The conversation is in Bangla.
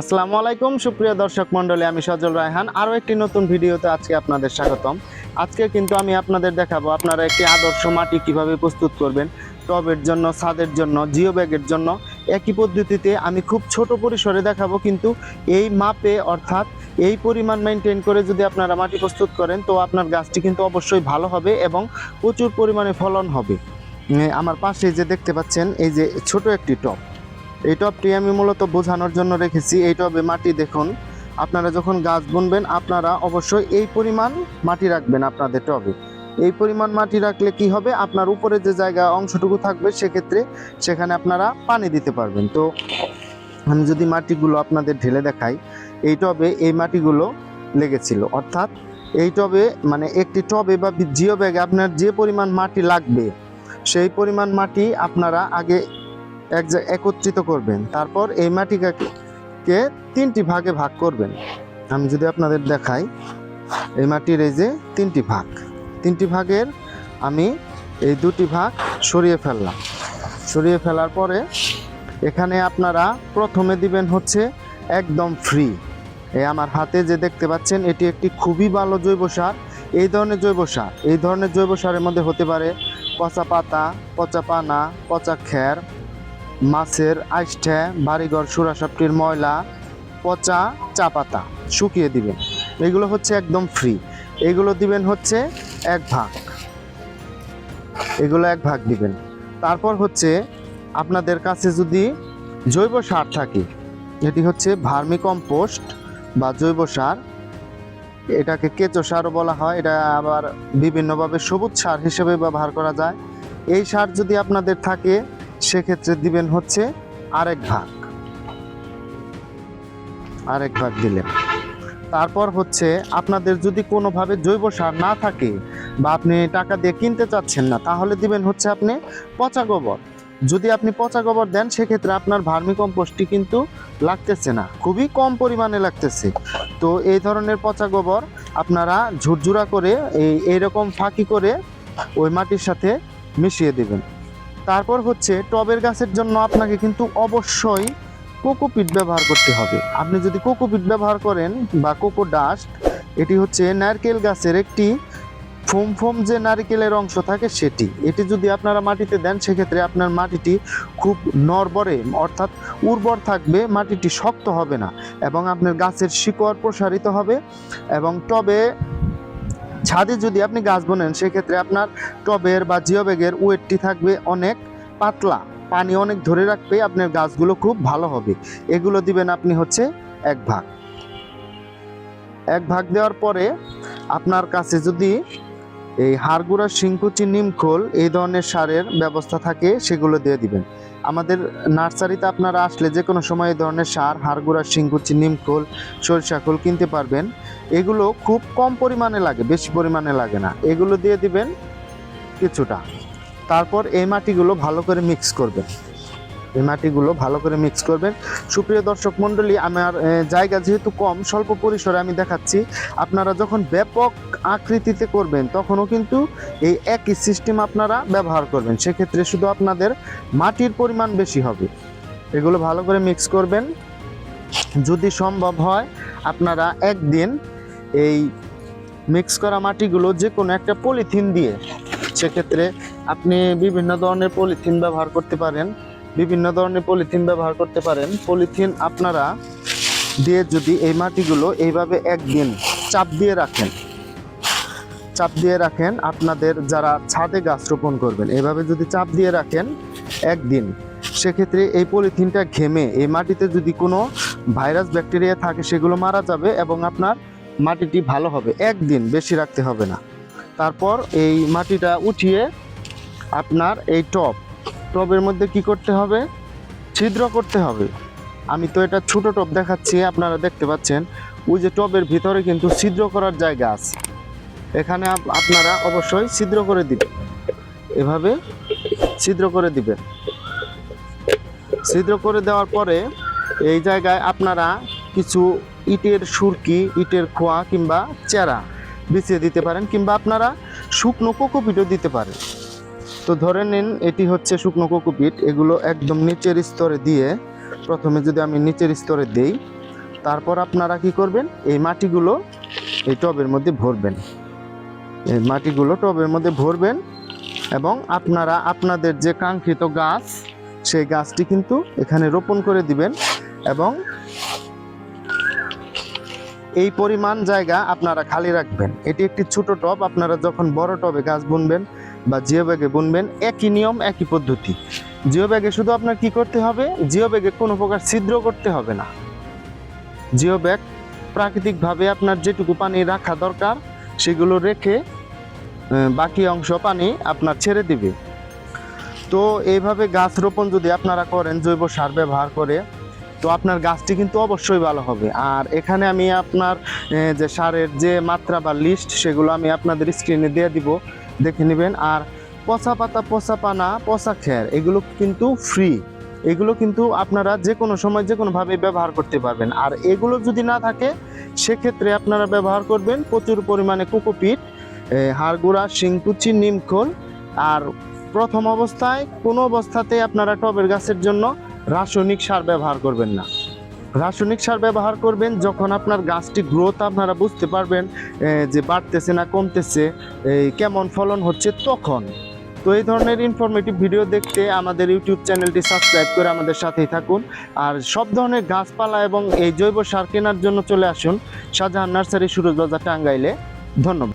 আসসালামু আলাইকুম, সুপ্রিয় দর্শক মণ্ডলী, আমি সজল রায়হান। আরও একটি নতুন ভিডিওতে আজকে আপনাদের স্বাগতম। আজকে কিন্তু আমি আপনাদের দেখাবো আপনারা একটি আদর্শ মাটি কীভাবে প্রস্তুত করবেন, টবের জন্য, ছাদের জন্য জিও ব্যাগের জন্য। একই পদ্ধতিতে আমি খুব ছোট পরিসরে দেখাবো, কিন্তু এই মাপে, অর্থাৎ এই পরিমাণ মেনটেন করে যদি আপনারা মাটি প্রস্তুত করেন, তো আপনার গাছটি কিন্তু অবশ্যই ভালো হবে এবং প্রচুর পরিমাণে ফলন হবে। আমার পাশে যে দেখতে পাচ্ছেন, এই যে ছোট একটি টব। এই টবটি আমি মূলত বোঝানোর জন্য রেখেছি। এই টবে মাটি দেখুন। আপনারা যখন গাছ বুনবেন, আপনারা অবশ্যই এই পরিমাণ মাটি রাখবেন আপনাদের টবে। এই পরিমাণ মাটি রাখলে কি হবে? আপনার উপরে যে জায়গা অংশটুকু থাকবে, সেক্ষেত্রে সেখানে আপনারা পানি দিতে পারবেন। তো আমি যদি মাটিগুলো আপনাদের ঢেলে দেখাই এই টবে এই মাটিগুলো লেগেছিল। অর্থাৎ এই টবে মানে একটি টবে বা জিও ব্যাগে আপনার যে পরিমাণ মাটি লাগবে, সেই পরিমাণ মাটি আপনারা আগে এক একত্রিত করবেন। তারপর এই মাটিকে কে তিনটি ভাগে ভাগ করবেন। আমি যদি আপনাদের দেখাই, এই মাটির এই যে তিনটি ভাগ। তিনটি ভাগের আমি এই দুটি ভাগ সরিয়ে ফেললাম। সরিয়ে ফেলার পরে এখানে আপনারা প্রথমে দিবেন হচ্ছে একদম ফ্রি এই আমার হাতে যে দেখতে পাচ্ছেন, এটি একটি খুবই ভালো জৈব সার। এই ধরনের জৈব সার, এই ধরনের জৈব সারের মধ্যে হতে পারে পচা পাতা, পচা পানা, পচা খ্যার মাছের আইষ্ঠা বাড়িঘর, সুরাসাপটির ময়লা, পচা চা পাতা শুকিয়ে দিবেন। এগুলো হচ্ছে একদম ফ্রি এগুলো দিবেন হচ্ছে এক ভাগ। এগুলো এক ভাগ দিবেন। তারপর হচ্ছে আপনাদের কাছে যদি জৈব সার থাকে, এটি হচ্ছে ভার্মি কম্পোস্ট বা জৈব সার। এটাকে কেঁচো সারও বলা হয়। এটা আবার বিভিন্নভাবে সবুজ সার হিসেবে ব্যবহার করা যায়। এই সার যদি আপনাদের থাকে সেক্ষেত্রে দিবেন হচ্ছে আরেক ভাগ। আরেক ভাগ দিলেন। তারপর হচ্ছে আপনাদের যদি কোনোভাবে জৈব সার না থাকে বা আপনি টাকা দিয়ে কিনতে চাচ্ছেন না, তাহলে দিবেন হচ্ছে আপনি পচা গোবর। যদি আপনি পচা গোবর দেন, সেক্ষেত্রে আপনার ভার্মি কম্পোস্টটি কিন্তু লাগতেছে না। খুবই কম পরিমাণে লাগতেছে। তো এই ধরনের পচা গোবর আপনারা ঝুরঝুরা করে এই, এইরকম ফাঁকি করে ওই মাটির সাথে মিশিয়ে দেবেন। তারপর হচ্ছে টবের গাছের জন্য আপনাকে কিন্তু অবশ্যই কোকোপিট ব্যবহার করতে হবে। আপনি যদি কোকোপিট ব্যবহার করেন বা কোকো ডাস্ট, এটি হচ্ছে নারকেল গাছের একটি ফোম ফোম যে নারকেলের অংশ থাকে সেটি। এটি যদি আপনারা মাটিতে দেন, সেক্ষেত্রে আপনার মাটিটি খুব নরবরে অর্থাৎ উর্বর থাকবে, মাটিটি শক্ত হবে না এবং আপনার গাছের শিকড় প্রসারিত হবে এবং টবে ছাদে যদি আপনি গাছ বোনেন, সেক্ষেত্রে আপনার টবের বা জিও ব্যাগের ওয়েটটি থাকবে অনেক পাতলা। পানি অনেক ধরে রাখবে আপনার গাছগুলো খুব ভালো হবে। এগুলো দিবেন আপনি হচ্ছে এক ভাগ। এক ভাগ দেওয়ার পরে আপনার কাছে যদি এই হাড়গুড়া, শিংকুচি, নিমখোল এই ধরনের সারের ব্যবস্থা থাকে, সেগুলো দিয়ে দিবেন। আমাদের নার্সারিতে আপনারা আসলে যে কোনো সময় এই ধরনের সার, হাড়গুড়া, শিংকুচি, নিমখোল, সরিষা খোল কিনতে পারবেন। এগুলো খুব কম পরিমাণে লাগে, বেশি পরিমাণে লাগে না। এগুলো দিয়ে দিবেন কিছুটা। তারপর এই মাটিগুলো ভালো করে মিক্স করবেন। এই মাটিগুলো ভালো করে মিক্স করবেন। সুপ্রিয় দর্শক মণ্ডলী, আমার জায়গা যেহেতু কম, স্বল্প পরিসরে আমি দেখাচ্ছি। আপনারা যখন ব্যাপক আকৃতিতে করবেন, তখনও কিন্তু এই একই সিস্টেম আপনারা ব্যবহার করবেন। সেক্ষেত্রে শুধু আপনাদের মাটির পরিমাণ বেশি হবে। এগুলো ভালো করে মিক্স করবেন। যদি সম্ভব হয়, আপনারা একদিন এই মিক্স করা মাটিগুলো যে কোনো একটা পলিথিন দিয়ে, সেক্ষেত্রে আপনি বিভিন্ন ধরনের পলিথিন ব্যবহার করতে পারেন। বিভিন্ন ধরনের পলিথিন ব্যবহার করতে পারেন। পলিথিন আপনারা দিয়ে যদি এই মাটিগুলো এইভাবে একদিন চাপ দিয়ে রাখেন, চাপ দিয়ে রাখেন, আপনাদের যারা ছাদে গাছ রোপণ করবেন, এইভাবে যদি চাপ দিয়ে রাখেন একদিন, সেক্ষেত্রে এই পলিথিনটা ঘেমে, এই মাটিতে যদি কোনো ভাইরাস, ব্যাকটেরিয়া থাকে, সেগুলো মারা যাবে এবং আপনার মাটিটি ভালো হবে। একদিন বেশি রাখতে হবে না। তারপর এই মাটিটা উঠিয়ে আপনার এই টব টবের মধ্যে কি করতে হবে? ছিদ্র করতে হবে। আমি তো এটা ছোট টব দেখাচ্ছি, আপনারা দেখতে পাচ্ছেন। ওই যে টবের ভিতরে কিন্তু ছিদ্র করার জায়গা আছে। এখানে আপ- আপনারা অবশ্যই ছিদ্র করে দিবেন। এভাবে ছিদ্র করে দিবেন। ছিদ্র করে দেওয়ার পরে এই জায়গায় আপনারা কিছু ইটের সুরকি, ইটের খোয়া কিংবা চেরা বিছিয়ে দিতে পারেন কিংবা আপনারা শুকনো কোকোপিটও দিতে পারেন। তো ধরে নিন, এটি হচ্ছে শুকনো কোকোপিট। এগুলো একদম নিচের স্তরে দিয়ে, প্রথমে যদি আমি নিচের স্তরে দেই, তারপর আপনারা কি করবেন? এই মাটিগুলো এই টবের মধ্যে ভরবেন। এই মাটিগুলো টবের মধ্যে ভরবেন এবং আপনারা আপনাদের যে কাঙ্ক্ষিত গাছ, সেই গাছটি কিন্তু এখানে রোপণ করে দিবেন এবং এই পরিমাণ জায়গা আপনারা খালি রাখবেন। এটি একটি ছোট টব, আপনারা যখন বড় টবে গাছ বুনবেন বা জিও ব্যাগে বুনবেন একই নিয়ম, একই পদ্ধতি। জিও ব্যাগে শুধু আপনার কি করতে হবে? জিও ব্যাগে কোনো প্রকার ছিদ্র করতে হবে না। জিও ব্যাগ প্রাকৃতিকভাবে আপনার যেটুকু পানি রাখা দরকার, সেগুলো রেখে বাকি অংশ পানি আপনার ছেড়ে দিবে। তো এইভাবে গাছ রোপণ যদি আপনারা করেন, জৈব সার ব্যবহার করে, তো আপনার গাছটি কিন্তু অবশ্যই ভালো হবে। আর এখানে আমি আপনার যে সারের যে মাত্রা বা লিস্ট সেগুলো আমি আপনাদের স্ক্রিনে দিয়ে দিব। দেখে নেবেন। আর পচা পাতা, পচা পানা, পচা খ্যার এগুলো কিন্তু ফ্রি এগুলো কিন্তু আপনারা যে কোনো সময় যে কোনোভাবে ব্যবহার করতে পারবেন। আর এগুলো যদি না থাকে, সেক্ষেত্রে আপনারা ব্যবহার করবেন প্রচুর পরিমাণে কোকোপিট হাড়গুড়া শিংকুচি নিমখোল আর প্রথম অবস্থায় কোনো অবস্থাতেই আপনারা টবের গাছের জন্য রাসায়নিক সার ব্যবহার করবেন না। রাসায়নিক সার ব্যবহার করবেন, যখন আপনার গাছটি গ্রোথ আপনারা বুঝতে পারবেন যে বাড়তেছে না, কমতেছে কেমন ফলন হচ্ছে তখন। তো এই ধরনের ইনফরমেটিভ ভিডিও দেখতে আমাদের ইউটিউব চ্যানেলটি সাবস্ক্রাইব করে আমাদের সাথেই থাকুন। আর সব ধরনের গাছপালা এবং এই জৈব সার কেনার জন্য চলে আসুন শাহজাহান নার্সারি সুরজ বাজার টাঙ্গাইলে। ধন্যবাদ।